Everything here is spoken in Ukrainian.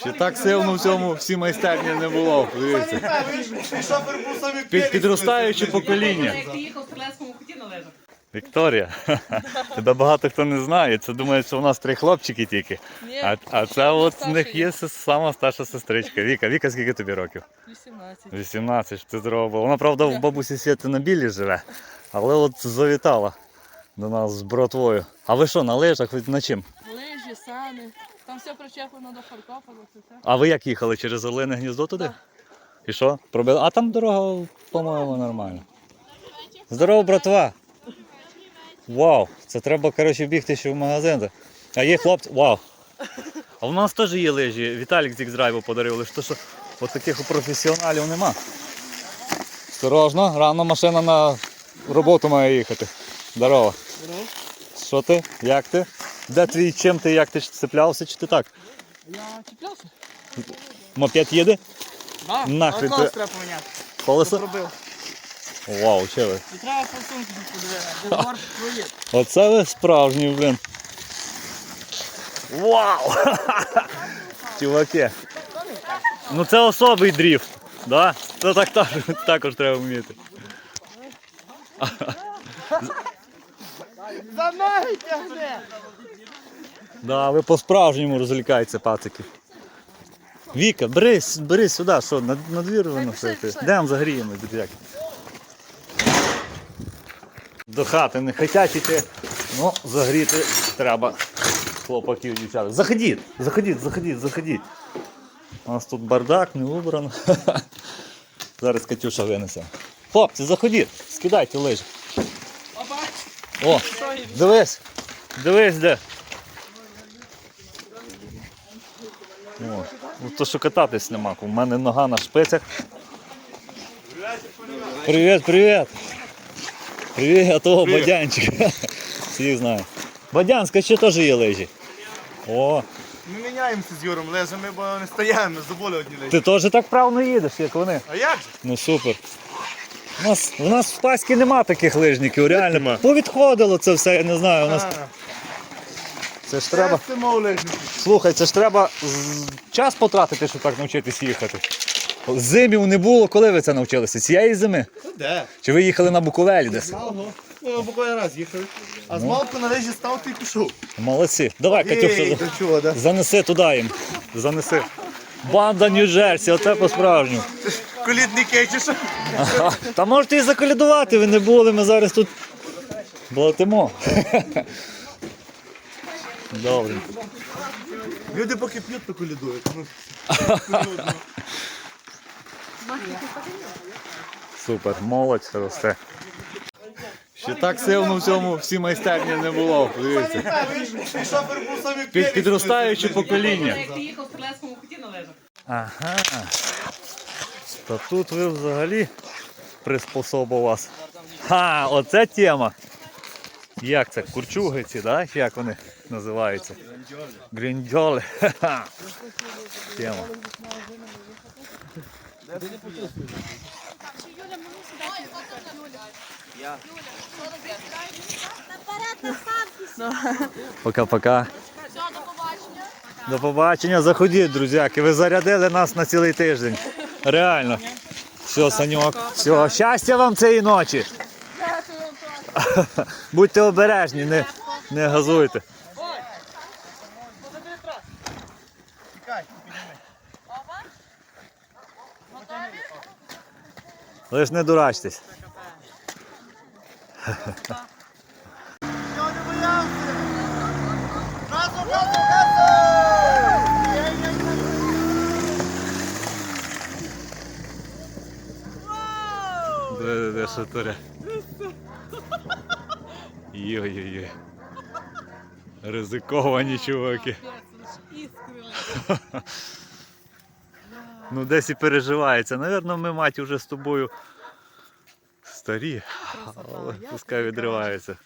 Ще так сильно в цьому всі майстерні не було. Дивіться. Під, підростаюче покоління. Як ти їхав в стрілецькому куті належав. Вікторія, тебе багато хто не знає. Це думає, що у нас три хлопчики тільки. А, а це от з них є сама старша сестричка. Віка. Віка, скільки тобі років? 18. 18, що ти здорова була. Вона, правда, в бабусі Світи на білі живе, але от завітала до нас з братвою. А ви що, на лижах? Ви на чим? Лижі, сани. Там все причеплено до Харкова, це все. А ви як їхали через Олене гніздо туди? І що? Пробили? А там дорога, по-моєму, нормальна. Здорово, братва! Вау! Це треба, коротше, бігти ще в магазин. А є хлопці. Вау! А в нас теж є лижі. Віталік з X-Drive подарив, лише то, що от таких у професіоналів нема. Осторожно, рано машина на роботу має їхати. Здорово. Здорово. Що ти? Як ти? Де твій чим ти, як ти цеплявся, чи ти так? Я чіплявся. Мопед їде? Да. Нахрен ти треба поміняти. колесо? Зробив. Вау, че ви? І треба форсунки подивитися. Де борт. Оце ви справжні, блин. Вау! Чуваки. Ну це особий дріфт, да? Це так також, також треба вміти. За ноги тягне! Да, ви по-справжньому розвлікаєтеся, пацики. Віка, бери, бери сюди, що, на, на двір воно все. Йдемо загріємо, друзяки. До хати не хочуть іти, ну загріти треба хлопаків, дівчат. Заходіть, заходіть, заходіть, заходіть. У нас тут бардак, не убрано. Зараз Катюша винесе. Хлопці, заходіть, скидайте лижі. О, дивись, дивись де. О, ну то що кататись нема, у мене нога на шпицях. Привіт, привіт. Привіт, о, Бадянчик. Всіх знаю. Бадян, скажи, теж є лижі. О, Ми міняємося з Юром лежами, бо не стаємо, забули одні лежі. ти теж так правильно їдеш, як вони. А як же? Ну супер. У нас, у нас в Паськи нема таких лижників, реально. Повідходило це все, я не знаю. У нас це ж треба. Слухай, це ж треба час потратити, щоб так навчитись їхати. Зимів не було, коли ви це навчилися? Цієї зими? Де? Чи ви їхали на Буковелі десь? Ми буквально раз їхали. А з малку на лежі став ти пішов. Молодці. Давай, да? занеси туди їм. Занеси. Банда Нью-Джерсі, оце по-справжньому. Колідники чи що? Та можете і заколядувати, ви не були, ми зараз тут блатимо. Добре. Люди поки п'ють, то колідують. Ну, Супер, молодь росте. Ще так сильно в цьому всі майстерні не було. Дивіться. Мій був саме Під, підростаюче покоління. Як ти їхав в стрілецькому куті належав. Ага. Та тут ви взагалі приспособа у вас. Ха, оце тема. Як це? Курчуги ці, да? Як вони називаються? Гріндьоли. Пока-пока. До побачення, заходіть, друзяки. Ви зарядили нас на цілий тиждень. Реально. Все, Саньок. Все, щастя вам цієї ночі. Будьте обережні, не, не газуйте. Лиш не дурачтесь. Я не боявся! Газу, Йой-йой-йой. Ризиковані чуваки. Ну десь і переживається. Навірно, ми мать уже з тобою старі, але пускай відриваються.